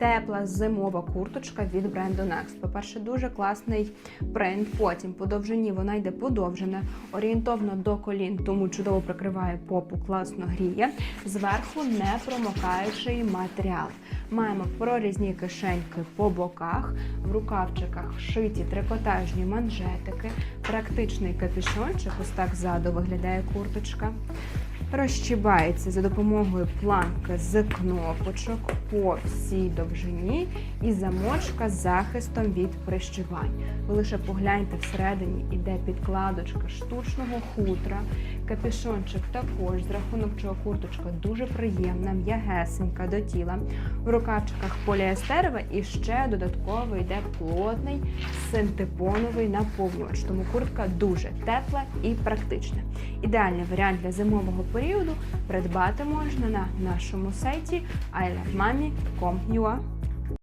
Тепла зимова курточка від бренду Next. По-перше, дуже класний принт. Потім по довжині вона йде подовжена, орієнтовно до колін, тому чудово прикриває попу, класно гріє. Зверху не промокаючий матеріал. Маємо прорізні кишеньки по боках, в рукавчиках вшиті трикотажні манжетики, практичний капюшончик, ось так ззаду виглядає курточка. Розчібається за допомогою планки з кнопочок по всій довжині і замочка з захистом від прищивань. Ви лише погляньте всередині, іде підкладочка штучного хутра, капюшончик також, з рахунок чого курточка дуже приємна, м'ягесенька до тіла. В рукавчиках поліестерова і ще додатково йде плотний синтепоновий наповнювач. Тому куртка дуже тепла і практична. Ідеальний варіант для зимового періоду придбати можна на нашому сайті ilovemami.com.ua